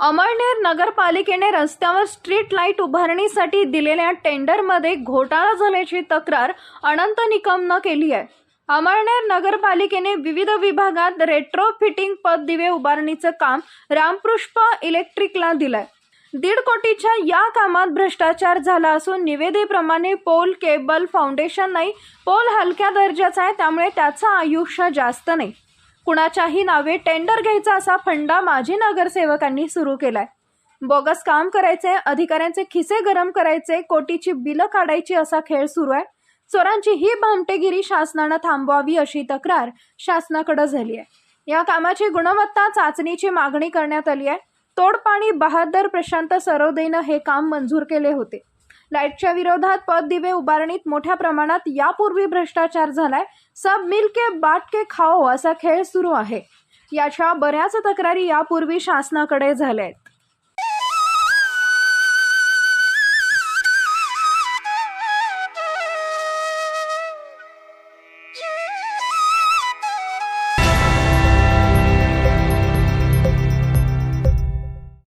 अमळनेर नगरपालिकेने रस्त्यावर street light उभारणीसाठी दिलेल्या टेंडरमध्ये घोटाळा झाल्याची तक्रार अनंत निकमनं केली आहे. अमळनेर नगरपालिकेने विविध विभागात रेट्रो फिटिंग पददिवे उभारणीचं काम रामपुष्प इलेक्ट्रिकला दिलंय. दीड कोटीच्या या कामात भ्रष्टाचार झाला असून निवेदेप्रमाणे पोल केबल फाउंडेशन नाही पोल हलक्या दर्जाचा आहे त्यामुळे त्याचं आयुष्य जास्त नाही. कुणाच्याही नावे टेंडर घ्यायचा असा फंडा माजी नगरसेवकांनी सुरू केलाय. बोगस काम करायचे अधिकाऱ्यांचे खिसे गरम करायचे कोटीची बिलं काढायची असा खेळ सुरू आहे. चोरांची ही भामटेगिरी शासनानं थांबवावी अशी तक्रार शासनाकडे झाली आहे या कामाची गुणवत्ता चाचणीची मागणी करण्यात आली आहे. तोडपाणी बहादर प्रशांत सरोदेनं हे काम मंजूर केले होते. लाईटच्या विरोधात पद दिवे उभारणीत मोठ्या प्रमाणात यापूर्वी भ्रष्टाचार झालाय. सब मिल के बाट के खाओ असा खेळ सुरू आहे. याच्या बऱ्याच तक्रारी यापूर्वी शासनाकडे झाल्या आहेत